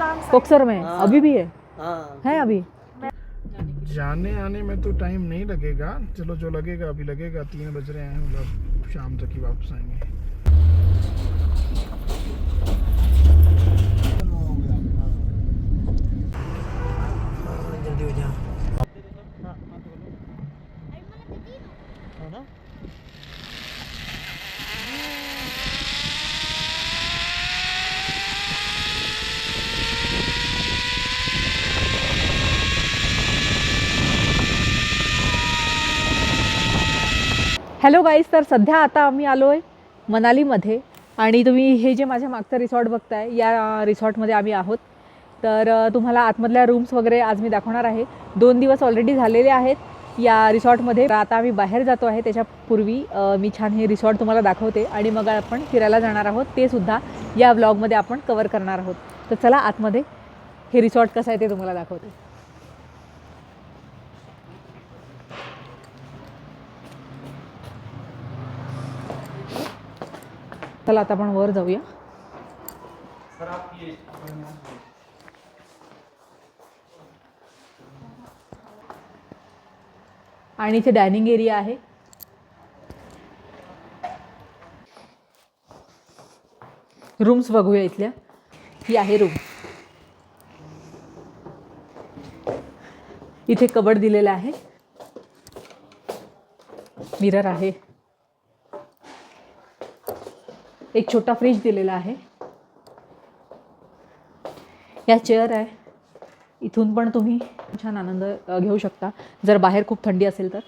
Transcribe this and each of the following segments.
कोकसर में? हाँ। अभी भी है? हाँ। है अभी? जाने आने में तो टाइम नहीं लगेगा। चलो जो लगेगा अभी लगेगा। तीन बज रहे हैं मतलब शाम तक ही वापस आएँगे। हॅलो गाईज तर सध्या आता आम्ही आलो आहे मनालीमध्ये आणि तुम्ही हे जे माझ्या मागचं रिसॉर्ट बघताय या रिसॉर्टमध्ये आम्ही आहोत. तर तुम्हाला आतमधल्या रूम्स वगैरे आज मी दाखवणार आहे. दोन दिवस ऑलरेडी झालेले आहेत या रिसॉर्टमध्ये. तर आता आम्ही बाहेर जातो आहे त्याच्यापूर्वी मी छान हे रिसॉर्ट तुम्हाला दाखवते आणि मग आपण फिरायला जाणार आहोत. ते सुद्धा या ब्लॉगमध्ये आपण कवर करणार आहोत. तर चला आतमध्ये हे रिसॉर्ट कसं आहे ते तुम्हाला दाखवते. चला आता आपण वर जाऊया. आणि इथे डायनिंग एरिया आहे. रूम्स बघूया इथल्या. ही आहे रूम. इथे कबड दिलेलं आहे. मिरर आहे. एक छोटा फ्रीज दिलेला आहे. या चेअर आहे. इथून पण तुम्ही छान आनंद घेऊ शकता. जर बाहेर खूप थंडी असेल तर.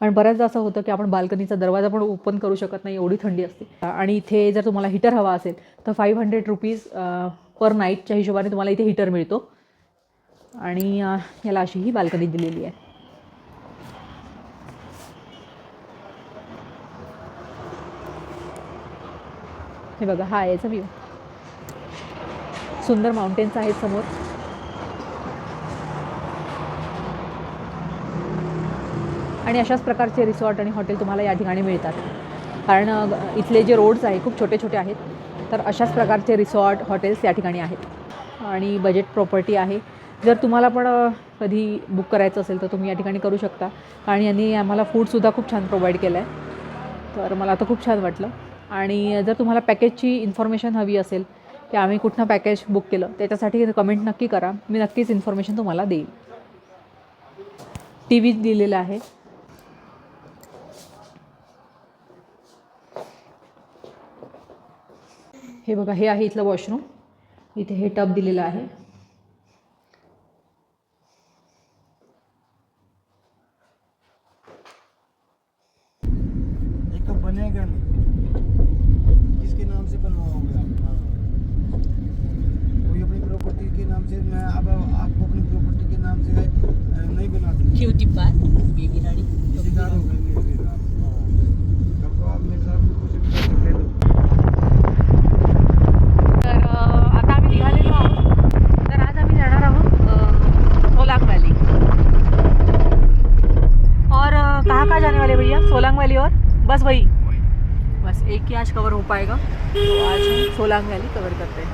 कारण बऱ्याचदा असं होतं की आपण बाल्कनीचा दरवाजा पण ओपन करू शकत नाही एवढी थंडी असते. आणि इथे जर तुम्हाला हीटर हवा असेल तर फाईव्ह हंड्रेड रुपीज पर नाईटच्या हिशोबाने तुम्हाला इथे हीटर मिळतो. आणि याला अशी ही बाल्कनी दिलेली आहे. हे बघा हा आहे याचा व्ह्यू सुंदर माउंटेन्स आहेत समोर. आणि अशाच प्रकारचे रिसॉर्ट आणि हॉटेल तुम्हाला या ठिकाणी मिळतात. कारण इथले जे रोड्स आहे खूप छोटे छोटे आहेत. तर अशाच प्रकारचे रिसॉर्ट हॉटेल्स या ठिकाणी आहेत. आणि बजेट प्रॉपर्टी आहे. जर तुम्हाला पण कधी बुक करायचं असेल तर तुम्ही या ठिकाणी करू शकता. आणि यांनी आम्हाला फूडसुद्धा खूप छान प्रोव्हाइड केलं आहे तर मला आता खूप छान वाटलं. आणि जर तुम्हाला पॅकेजची इन्फॉर्मेशन हवी असेल की आम्ही कुठनं पॅकेज बुक केलं त्याच्यासाठी कमेंट नक्की करा. मी नक्कीच इन्फॉर्मेशन तुम्हाला देईल. टी व्ही दिलेला आहे. हे बघा हे आहे इथलं वॉशरूम. इथे हे टब दिलेलं आहे ये तो बनेगा नहीं किसके नाम से बनवाओगे आप हाँ। कोई अपनी प्रॉपर्टी के नाम से मैं अब आपको अपनी प्रॉपर्टी के नाम से अ, नहीं बना सकता क्यूटी पार्क बेबी राणी रिश्तेदार हो गए मेरे साथ कब को आप मेरे साथ कुछ भी पैसे दे दो तर अ, आता आम्ही निघालेलो आहोत तर आज आम्ही जाणार आहोत अ, सोलांग वैली और अ, कहाँ कहाँ जाने वाले भैया सोलांग वैली और बस वही बस एक ही आज कवर पाएगा। तो आज हम सोलांग वैली कवर करते हैं।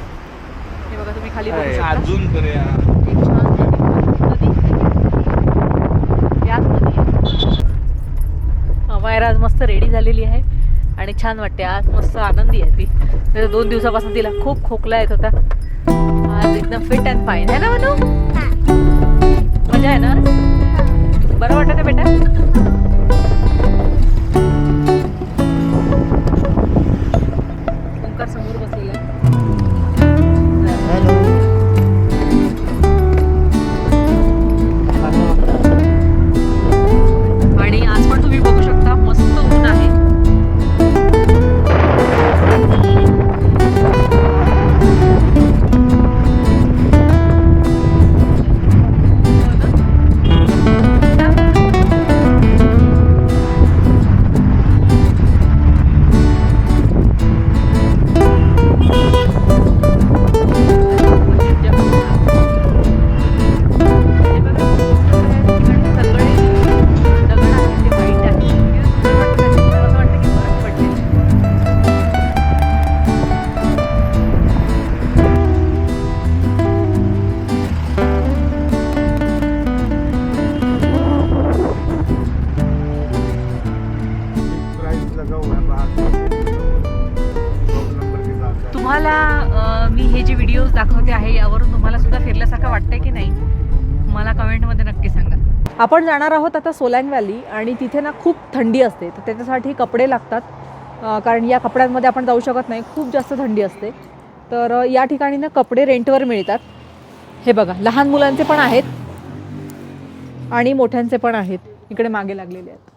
हे बघा तुम्ही खाली बघू शकता। अजून एक छान नदी याच नदी आहे मायरा आज मस्त रेडी झालेली आहे आणि छान वाटते. आज मस्त आनंदी आहे ती. तर दोन दिवसापासून तिला खूप खोकला येत होता. आज एकदम फिट अँड फाईन आहे ना मनू? मजा आहे ना? बरं वाटत बेटा? कमेंटमध्ये नक्की सांगा. आपण जाणार आहोत आता सोलँग व्हॅली आणि तिथे ना खूप थंडी असते. तर त्याच्यासाठी कपडे लागतात. कारण या कपड्यांमध्ये आपण जाऊ शकत नाही. खूप जास्त थंडी असते. तर या ठिकाणी ना कपडे रेंटवर मिळतात. हे बघा लहान मुलांचे पण आहेत आणि मोठ्यांचे पण आहेत. इकडे मागे लागलेले आहेत.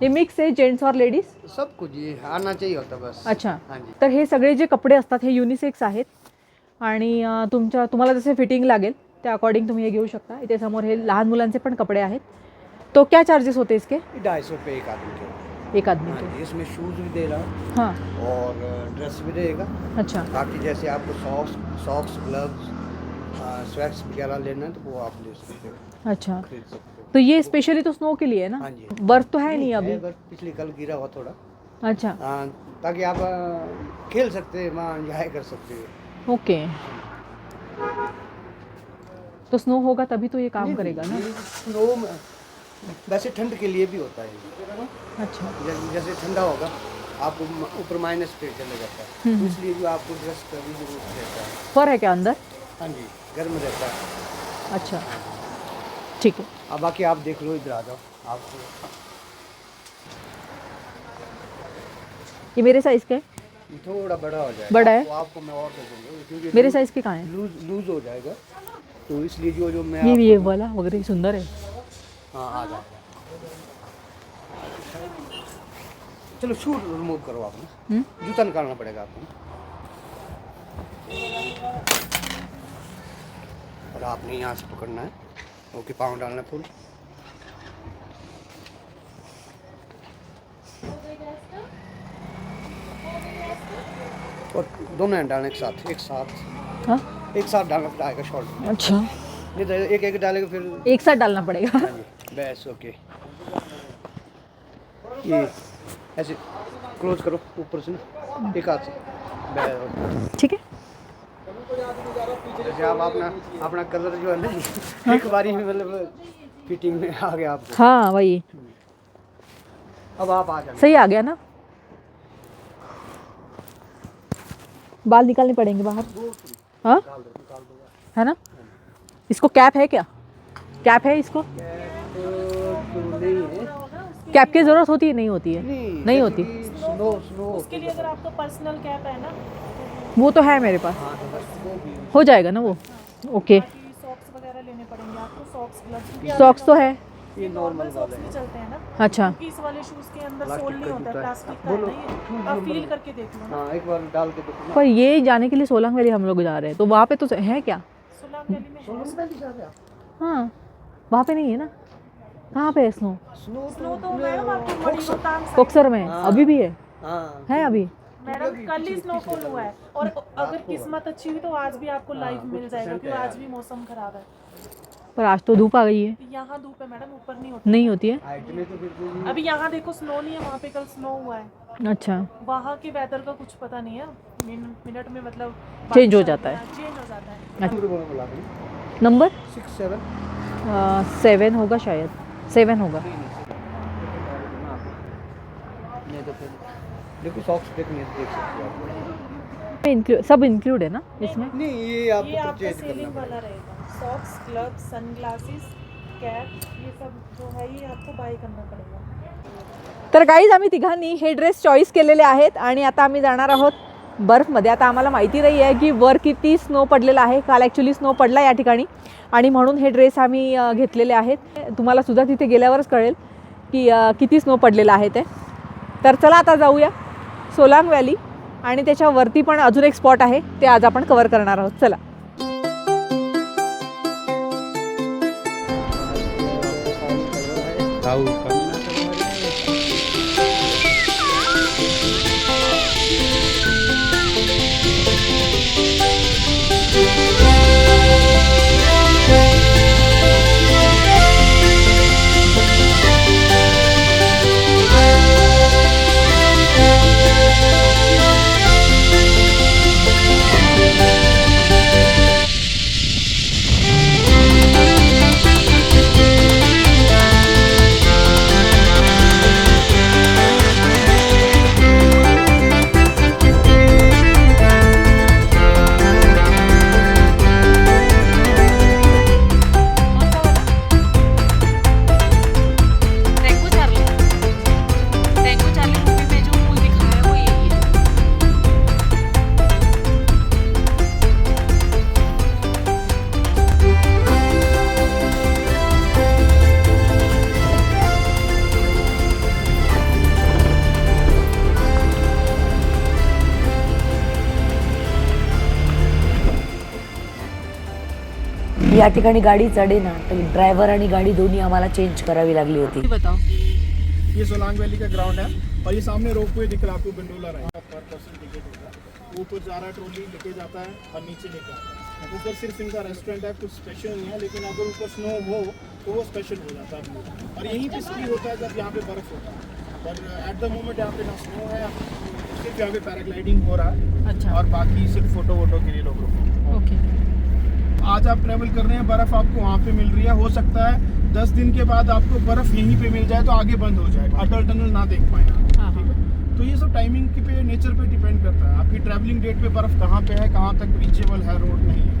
हे मिक्स आहे जेंट्स और लेडीज सब कुछ ये आना चाहिए होता बस. अच्छा. हाँ तर हे सगळे जे कपडे असतात हे युनिसेक्स आहेत. आणि तुमच्या तुम्हाला जसे फिटिंग लागेल त्या अकॉर्डिंग तुम्ही हे घेऊ शकता. इथे समोर हे लहान मुलांचे पण कपडे आहेत. तो क्या चार्जेस होते इसके? ढाई सौ रुपये एक आदमी के. एक आदमी हाँ के इसमें शूज़ भी दे रहा हाँ. और ड्रेस भी रहेगा अच्छा. बाकी जैसे आपको सॉक्स सॉक्स ग्लव्स स्वेट्स वगैरह लेना है तो वो आप ले सकते हो. अच्छा. खरीद सकते तो ये स्पेशली तो स्नो के लिए है ना? हाँ जी। बर्फ़ तो है नहीं अभी है, अगर पिछले कल गिरा हुआ थोड़ा. अच्छा. हाँ, ताकि आप खेल सकते हैं वहाँ इंजॉय कर सकते हो. ओके तो स्नो होगा तभी तो ये काम करेगा ना। स्नो वैसे ठंड के लिए भी होता है अच्छा। जैसे ठंडा होगा आपको ऊपर माइनस पे चला जाता है। हम्म, तो इसलिए भी आपको ड्रेस का भी ज़रूरत रहता है। फर है क्या अंदर? हाँ जी गर्म रहता है। अच्छा। ठीक है। अब बाकी आप देख लो इधर आ जाओ। आपको ये मेरे साइज़ का है? थोड़ा बड़ा हो जाएगा। बड़ा है? आपको, आपको मैं और दे दूँगा। क्योंकि मेरे साइज़ के कहाँ है? लूज लूज हो जाएगा। तो इसलिए जो जो मैं ये आपको- ये वाला वगैरह सुंदर है। हाँ आ जाएगा चलो शूज़ रिमूव करो आपने हम्म? जूता निकालना पड़ेगा आपको। और आपने यहाँ से पकड़ना है। ओके पाँव डालना है फुल। और दोनों हैंड डालना एक साथ एक साथ। हाँ? एक साथ डालना पड़ेगा शॉर्ट अच्छा। नहीं तो एक एक डालेगा फिर एक साथ डालना पड़ेगा। हाँ बस ओके ये ऐसे क्लोज करो ऊपर से ना एक हाथ से। ठीक है। जैसे आप अपना अपना कलर जो है ना एक बारी में मतलब फिटिंग में आ गया आपको। हाँ वही। अब आप आ जाना। सही आ गया ना? बाल निकालने पड़ेंगे बाहर। हाँ? है ना? इसको कैप है क्या? कैप है इसको? कैप की ज़रूरत होती है नहीं होती है? नहीं नहीं होती? स्नो स्नो उसके लिए अगर आपका पर्सनल कैप है ना वो तो है मेरे पास। हाँ तो हो। जाएगा ना वो? ओके सॉक्स वगैरह लेने पड़ेंगे आपको सॉक्स सॉक्स तो है। ये नॉर्मल वाला चलते हैं ना? अच्छा। क्योंकि इस वाले शूज़ के अंदर सोल नहीं होता है है। प्लास्टिक का बोलो, है। आप फील करके देख लो हाँ एक बार डाल के देखो पर ये जाने के लिए सोलंग वैली हम लोग जा रहे हैं। तो वहाँ पे तो है क्या? सुलह वैली में है। हाँ वहाँ पे नहीं है ना? कहाँ पे है स्नो स्नो तो मैडम side- कोक्सर में? हाँ। अभी भी है? हाँ। है अभी? मैडम कल ही स्नोफॉल हुआ है। और अगर किस्मत अच्छी हुई तो आज भी आपको लाइव मिल जाएगा क्योंकि आज भी मौसम खराब है। पर आज तो धूप आ गई है। यहाँ धूप है मैडम ऊपर नहीं होती। नहीं होती है? तो अभी यहाँ देखो स्नो नहीं है वहाँ पे कल स्नो हुआ है। अच्छा। वहाँ के वेदर का कुछ पता नहीं है। मिन- मिनट में मतलब Change हो जाता है। चेंज हो जाता है। नंबर सिक्स सेवन सेवन होगा शायद। सेवन होगा। तो देखो सॉक्स देखने देख सकते हो सब इंक्लूड है ना इसमें? नहीं ये ये आपको आपका सेलिंग वाला रहेगा। सॉक्स क्लब सनग्लासेस कैप ये सब जो है ये आपको बाय करना पड़ेगा। तर गाईज आम्ही तिघांनी हे ड्रेस चॉईस केलेले आहेत आणि आता आम्ही जाणार आहोत बर्फमध्ये. आता आम्हाला माहिती नाही आहे की वर किती स्नो पडलेला आहे. काल ॲक्च्युली स्नो पडला या ठिकाणी. आणि म्हणून हे ड्रेस आम्ही घेतलेले आहेत. तुम्हाला सुद्धा तिथे गेल्यावरच कळेल की किती स्नो पडलेला आहे ते. तर चला आता जाऊया सोलांग व्हॅली आणि त्याच्यावरती पण अजून एक स्पॉट आहे. ते आज आपण कवर करणार आहोत. चला. How. या ठिकाणी गाडी चढे ना तर ड्रायव्हर आणि गाडी दोन्ही आम्हाला चेंज करावी लागली होती. बताओ. ये सोलांग वैली का ग्राउंड है और ये सामने रोपवे दिख रहा है आपको गंडोला रहेगा पर पर्सन टिकट होगा ऊपर जा रहा है ट्रॉली लेके जाता है और नीचे लेके आता है। ऊपर सिर्फ इनका रेस्टोरेंट है कुछ स्पेशल नहीं है लेकिन अगर ऊपर स्नो हो तो वो स्पेशल हो जाता है। और यहीं पे स्की होता है जब यहाँ पे बर्फ होता है। पर एट द मोमेंट यहाँ पे ना स्नो है सिर्फ यहाँ पे पैराग्लाइडिंग हो रहा है। अच्छा। और बाकी सिर्फ फोटो वोटो के लिए लोग ओके आज आप ट्रेवल कर रहे हैं बर्फ़ आपको वहाँ पे मिल रही है। हो सकता है दस दिन के बाद आपको बर्फ़ यहीं पे मिल जाए तो आगे बंद हो जाए अटल टनल ना देख पाए हाँ, ठीक है। तो ये सब टाइमिंग के पे नेचर पे डिपेंड करता है। आपकी ट्रैवलिंग डेट पे बर्फ़ कहाँ पे है कहाँ तक रीचेबल है रोड नहीं है।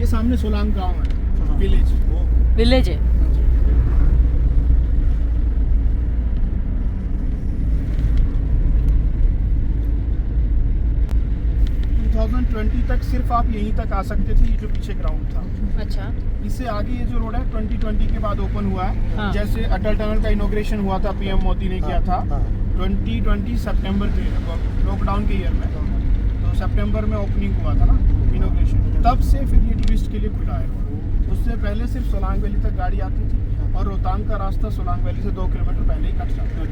ये सामने सोलांग गाँव है विलेज विलेज आहे 2020 तक सिर्फ़ आप यहीं तक आ सकते थे ये जो पीछे ग्राउंड था। अच्छा। इससे आगे ये जो रोड है 2020 के बाद ओपन हुआ है। हाँ। जैसे अटल टनल का इनोग्रेशन हुआ था पीएम मोदी ने किया था। हाँ, 2020 सितंबर के लॉकडाउन के ईयर में। तो सितंबर में ओपनिंग हुआ था ना इनोग्रेशन तब से फिर ये टूरिस्ट के लिए खुला है। उससे पहले सिर्फ़ सोलांग वैली तक गाड़ी आती थी और रोहतांग का रास्ता सोलांग वैली से दो किलोमीटर पहले ही कट जाता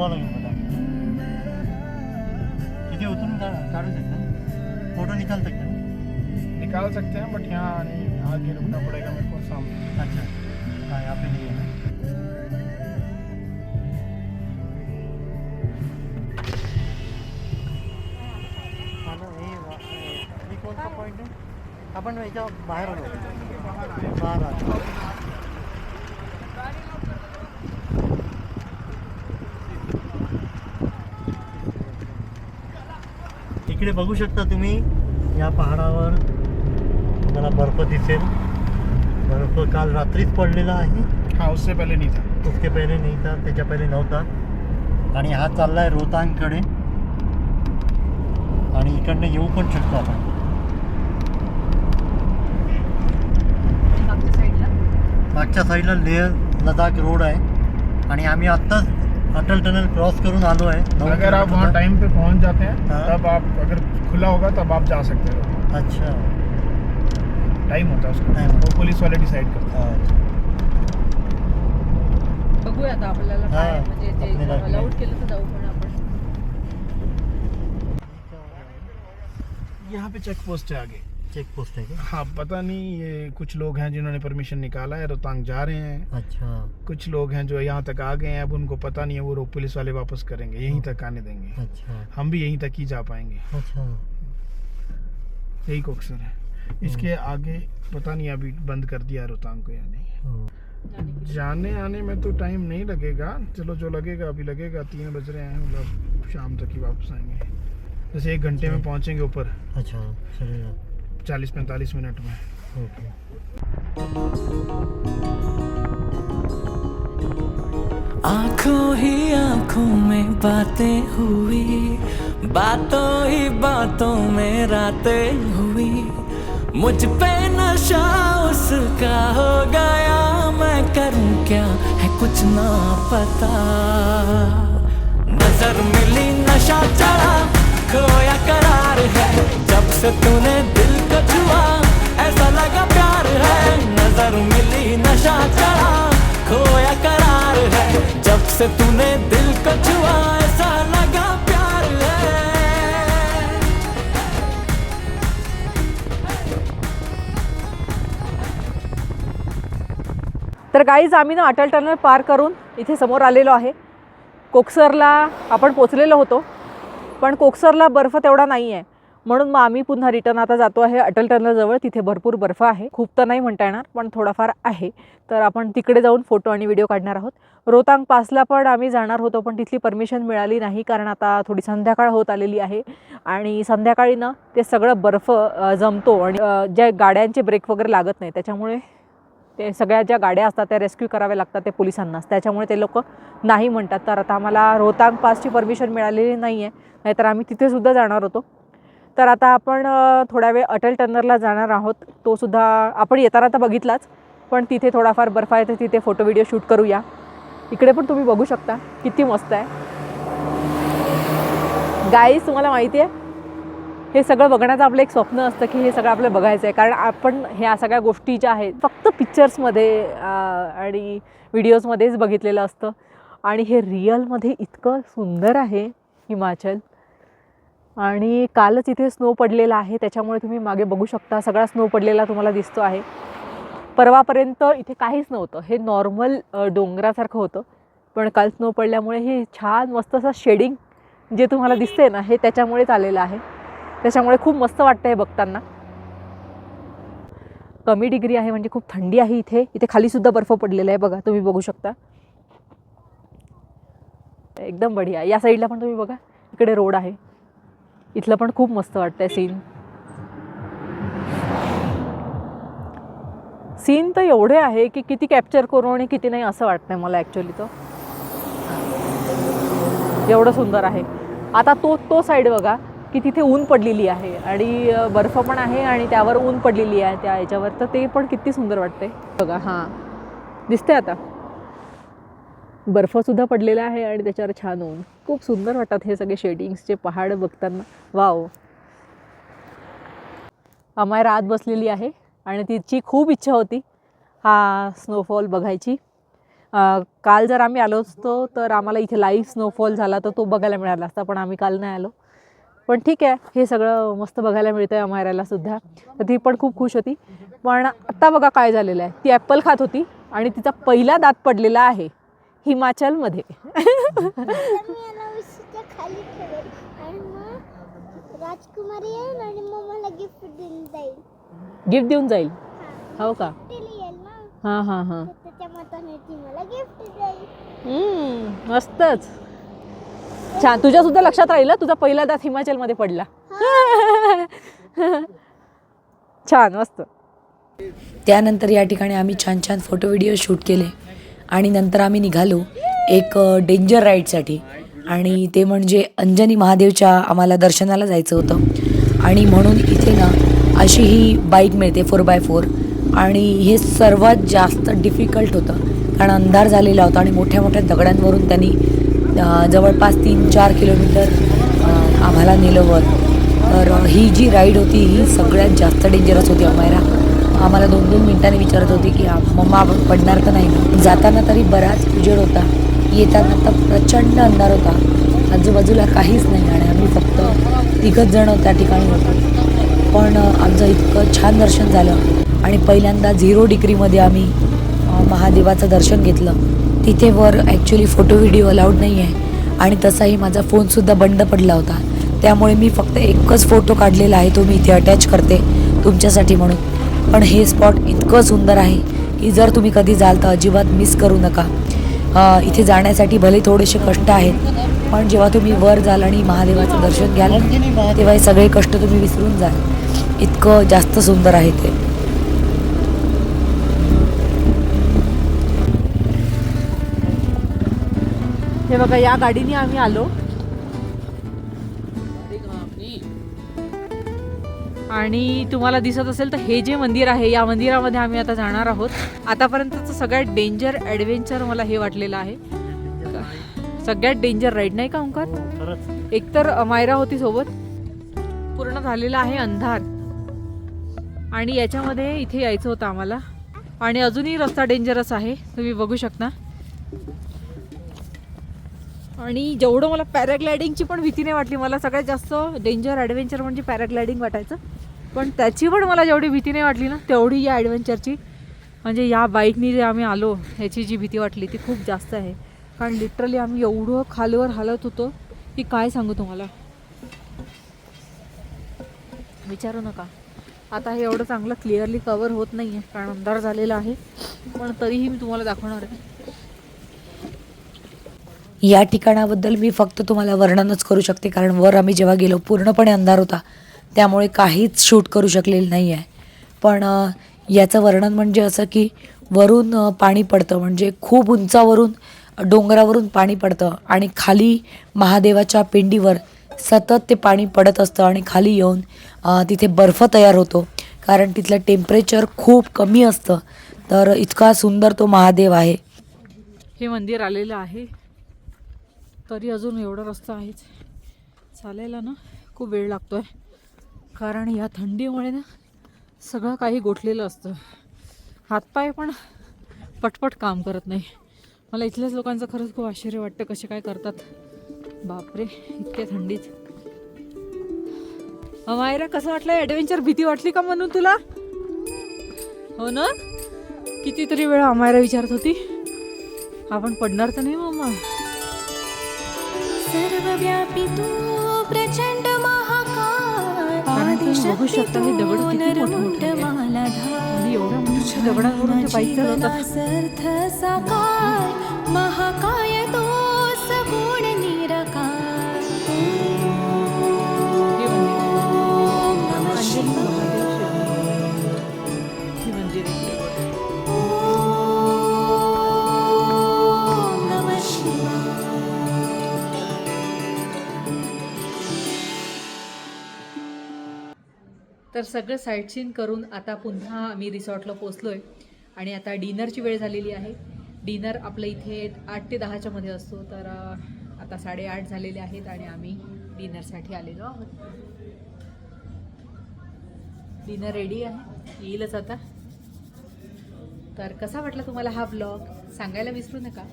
थोडं थांबावं लागेल मला तिथे उतरून का काढू शकता फोटो निकाल सकते हो निकाल सकते हैं बट यहाँ नहीं आगे रुकना पड़ेगा मेरे को सामने अच्छा हाँ यहाँ पे नहीं है ना हा ना, हे वा- हे- हे कोणता पॉईंट आहे आपण याच्या बाहेर आलो बाहेर आलो इकडे बघू शकता तुम्ही. या पहाडावर तुम्हाला बर्फ दिसेल. बर्फ काल रात्रीच पडलेला आहे. हाँ उससे पहले नहीं था. उसके पहिले नाही था त्याच्या पहिले नव्हता. आणि हा चाललाय रोहतांगकडे. आणि इकडनं येऊ पण शकतो आपण. मागच्या साईडला? मागच्या साईडला लेह लडाख रोड आहे. आणि आम्ही आत्ताच अटल टनल क्रॉस करून आलो आहे. अगर आप वहाँ टाइम पे पहुँच जाते हैं हाँ। तब आप अगर खुला होगा तब आप जा सकते हो। अच्छा। टाइम होता है उसका। वो पुलिस वाले डिसाइड करते हा. बघूया आता आपल्याला काय म्हणजे ते अलाउड केलं तर जाऊ पण आपण. यहाँ पे चेक पोस्ट है आगे। चेक पोस्ट आहे का हाँ पता नहीं ये कुछ लोग हैं जिन्होंने परमिशन निकाला है रोहतांग जा रहे हैं। अच्छा। कुछ लोग हैं जो यहाँ तक आ गए हैं अब उनको पता नहीं है वो रो- पुलिस वाले वापस करेंगे यहीं तक आने देंगे। अच्छा। हम भी यहीं तक ही जा पाएँगे। अच्छा। यही कोक्सर है। इसके आगे पता नहीं अभी बंद कर दिया रोहतांग को या नहीं। जाने आने में तो टाइम नहीं लगेगा। चलो जो लगेगा अभी लगेगा। तीन बज रहे हैं मतलब शाम तक ही वापस आएँगे। जैसे एक घंटे में पहुँचेंगे ऊपर। अच्छा चलेगा। चालीस पैंतालीस मिनट में। ओके। आँखों ही आँखों में बातें हुई बातों ही बातों में रातें हुई। मुझ पे नशा उसका हो गया मैं करूँ क्या है कुछ ना पता। नज़र मिली नशा चढ़ा खोया करार है जब से तूने दिल को छुआ ऐसा लगा प्यार है नजर मिली नशा चढ़ा खोया करार है जब से तूने दिल को छुआ ऐसा लगा प्यार है तर गाईज आम्ही ना अटल टनल पार करून इथे समोर आलेलो आहे कोकसरला आपण पोचलेलो होतो पण कोकसरला बर्फ तेवढा नाही आहे म्हणून मग आम्ही पुन्हा रिटर्न आता जातो आहे अटल टनलजवळ तिथे भरपूर बर्फ आहे. खूप तर नाही म्हणता येणार पण थोडाफार आहे. तर आपण तिकडे जाऊन फोटो आणि व्हिडिओ काढणार आहोत. रोहतांग पासला पण आम्ही जाणार होतो पण तिथली परमिशन मिळाली नाही कारण आता थोडी संध्याकाळ होत आलेली आहे. आणि संध्याकाळी ना ते सगळं बर्फ जमतो आणि ज्या गाड्यांचे ब्रेक वगैरे लागत नाही त्याच्यामुळे ते सगळ्या ज्या गाड्या असतात त्या रेस्क्यू कराव्या लागतात ते पोलिसांनाच. त्याच्यामुळे ते लोक नाही म्हणतात. तर आता आम्हाला रोहतांग पासची परमिशन मिळालेली नाही आहे नाहीतर आम्ही तिथेसुद्धा जाणार होतो. तर आता आपण थोड्या वेळ अटल टनरला जाणार आहोत. तो सुद्धा आपण येताना तर बघितलाच. पण तिथे थोडाफार बर्फ आहे तर तिथे फोटो व्हिडिओ शूट करूया. इकडे पण तुम्ही बघू शकता. किती मस्त आहे. गाईज तुम्हाला माहिती आहे हे सगळं बघण्याचं आपलं एक स्वप्न असतं की हे सगळं आपलं बघायचं आहे. कारण आपण ह्या सगळ्या गोष्टी ज्या आहेत फक्त पिक्चर्समध्ये आणि व्हिडिओजमध्येच बघितलेलं असतं. आणि हे रिअलमध्ये इतकं सुंदर आहे हिमाचल. आणि कालच इथे स्नो पडलेला आहे त्याच्यामुळे तुम्ही मागे बघू शकता. सगळा स्नो पडलेला तुम्हाला दिसतो आहे. परवापर्यंत इथे काहीच नव्हतं. हे नॉर्मल डोंगरासारखं होतं. पण काल स्नो पडल्यामुळे हे छान मस्त असं शेडिंग जे तुम्हाला दिसते ना हे त्याच्यामुळेच आलेलं आहे. त्याच्यामुळे खूप मस्त वाटतं हे बघताना. कमी डिग्री आहे म्हणजे खूप थंडी आहे इथे. इथे खालीसुद्धा बर्फ पडलेला आहे बघा तुम्ही बघू शकता. एकदम बढिया. या साईडला पण तुम्ही बघा इकडे रोड आहे. इथलं पण खूप मस्त वाटतंय सीन सीन तर एवढे आहे की किती कॅप्चर करू आणि किती नाही असं वाटतंय मला ॲक्च्युली तो. एवढं सुंदर आहे. आता तो तो साईड बघा. की तिथे ऊन पडलेली आहे आणि बर्फ पण आहे आणि त्यावर ऊन पडलेली आहे त्या याच्यावर. तर ते पण किती सुंदर वाटते बघा हां. दिसते आता. बर्फसुद्धा पडलेला आहे आणि त्याच्यावर छान ऊन. खूप सुंदर वाटतात हे सगळे शेडिंग्सचे पहाड बघताना. वाव. अमायरा आत बसलेली आहे आणि तिची खूप इच्छा होती हा स्नोफॉल बघायची. काल जर आम्ही आलो असतो तर आम्हाला इथे लाईव्ह स्नोफॉल झाला तर तो बघायला मिळाला असता पण आम्ही काल नाही आलो. पण ठीक आहे हे सगळं मस्त बघायला मिळतं आहे अमायराला सुद्धा. तर ती पण खूप खुश होती. पण आत्ता बघा काय झालेलं आहे. ती ॲपल खात होती आणि तिचा पहिला दात पडलेला आहे हिमाचलमध्ये. राजकुमारी येईल आणि गिफ्ट देऊन जाईल. गिफ्ट देऊन जाईल हा का? हां हां हां. मस्तच. छान तुझ्या सुद्धा लक्षात राहिलं? तुझा पहिला दात हिमाचलमध्ये पडला. छान मस्त. त्यानंतर या ठिकाणी आम्ही छान छान फोटो व्हिडिओ शूट केले. आणि नंतर आम्ही निघालो एक डेंजर राईडसाठी आणि ते म्हणजे अंजनी महादेवच्या आम्हाला दर्शनाला जायचं होतं. आणि म्हणून इथे ना अशी ही बाईक मिळते फोर बाय फोर आणि हे सर्वात जास्त डिफिकल्ट होतं. कारण अंधार झालेला होता आणि मोठ्या मोठ्या दगडांवरून त्यांनी जवळपास तीन चार किलोमीटर आम्हाला नेलं वर. तर ही जी राईड होती ही सगळ्यात जास्त डेंजरस होती अमायरा. आम्हाला दोन दोन मिनटांनी विचारत होती की मम्मा आपण पडणार तर नाही. ना जाताना तरी बराच उजेड होता. येताना तर प्रचंड अंधार होता. आजूबाजूला काहीच नाही आणि आम्ही फक्त तिघच जण त्या ठिकाणी होतो. पण आमचं इतकं छान दर्शन झालं आणि पहिल्यांदा झिरो डिग्रीमध्ये आम्ही महादेवाचं दर्शन घेतलं. तिथे वर ॲक्च्युली फोटो व्हिडिओ अलाउड नाही आहे आणि तसाही माझा फोनसुद्धा बंद पडला होता. त्यामुळे मी फक्त एकच फोटो काढलेला आहे तो मी इथे अटॅच करते तुमच्यासाठी म्हणून. पण हे स्पॉट इतकं सुंदर आहे की जर तुम्ही कधी जाल तर अजिबात मिस करू नका. इथे जाण्यासाठी भले थोडेसे कष्ट आहेत पण जेव्हा तुम्ही वर जाल आणि महादेवाचं दर्शन घ्याल तेव्हा हे सगळे कष्ट तुम्ही विसरून जाल. इतकं जास्त सुंदर आहे ते. हे बघा या गाडीने आम्ही आलो. आणि तुम्हाला दिसत असेल तर हे जे मंदिर आहे या मंदिरामध्ये आम्ही आता जाणार आहोत. आतापर्यंतचं सगळ्यात डेंजर ॲडव्हेंचर मला हे वाटलेलं आहे. सगळ्यात डेंजर राईड नाही का ओंकार? एकतर मायरा होती सोबत. पूर्ण झालेला आहे अंधार. आणि याच्यामध्ये इथे यायचं होतं आम्हाला. आणि अजूनही रस्ता डेंजरस आहे. तुम्ही बघू शकता. आणि जेवढं मला पॅराग्लायडिंगची पण भीती नाही वाटली मला सगळ्यात जास्त डेंजर ॲडव्हेंचर म्हणजे पॅराग्लायडिंग वाटायचं. पण त्याची पण मला जेवढी भीती नाही वाटली ना तेवढी या ॲडव्हेंचरची म्हणजे या बाईकनी जे आम्ही आलो ह्याची जी भीती वाटली ती खूप जास्त आहे. कारण लिटरली आम्ही एवढं खालीवर हालत होतो की काय सांगू तुम्हाला? विचारू नका. आता हे एवढं चांगलं क्लिअरली कवर होत नाही आहे कारण अंधार झालेला आहे. पण तरीही मी तुम्हाला दाखवणार आहे. या ठिकाणाबद्दल मी फक्त तुम्हाला वर्णनच करू शकते कारण वर आम्ही जेव्हा गेलो पूर्णपणे अंधार होता. त्यामुळे काहीच शूट करू शकलेलं नाही आहे पण याचं वर्णन म्हणजे असं की वरून पाणी पडतं. म्हणजे खूप उंचावरून डोंगरावरून पाणी पडतं आणि खाली महादेवाच्या पिंडीवर सतत ते पाणी पडत असतं आणि खाली येऊन तिथे बर्फ तयार होतो. कारण तिथलं टेम्परेचर खूप कमी असतं. तर इतका सुंदर तो महादेव आहे. हे मंदिर आलेलं आहे. तरी अजून एवढा रस्ता आहेच. चालायला ना खूप वेळ लागतो आहे कारण या थंडीमुळे ना सगळं काही गोठलेलं असतं. हातपाय पण पटपट काम करत नाही. मला इथल्याच लोकांचं खरंच खूप आश्चर्य वाटतं कसे काय करतात. बापरे इतक्या थंडीत. मायरा कसं वाटलं? ॲडव्हेंचर भीती वाटली का म्हणून तुला? हो ना? कितीतरी वेळा अमायरा विचारत होती. आपण पडणार तर नाही हो, मामा सर्वव्यापी तू प्रचंड तुम्ही बघू शकता हे दगड. मालाधार एवढ्या दगडांवरून बाईक चालवतात सर्थ साकार महाकाय तर सगळं साईटसीन करून आता पुन्हा आम्ही रिसॉर्टला पोचलो आहे आणि आता डिनरची वेळ झालेली आहे. डिनर आपलं इथे आठ ते दहाच्या मध्ये असतो. तर आता साडेआठ झालेले आहेत आणि आम्ही डिनरसाठी आलेलो आहोत. डिनर रेडी आहे. येईलच आता. तर कसा वाटला तुम्हाला हा ब्लॉग? सांगायला विसरू नका.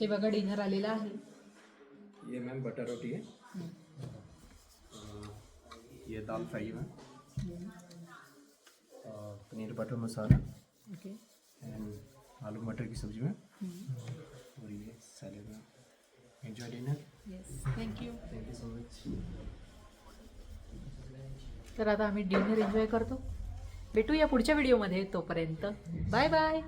हे बघा डिनर आलेलं आहे. ये मैम बटर रोटी है। ये दाल फ्राई है पनीर बटर मसाला ओके. आलू मटर की सब्जी में। और ये सैलेड में। Enjoy dinner yes thank you thank you so much तर आता आम्ही डिनर एन्जॉय करतो. भेटूया पुढच्या व्हिडिओमध्ये तोपर्यंत. Bye bye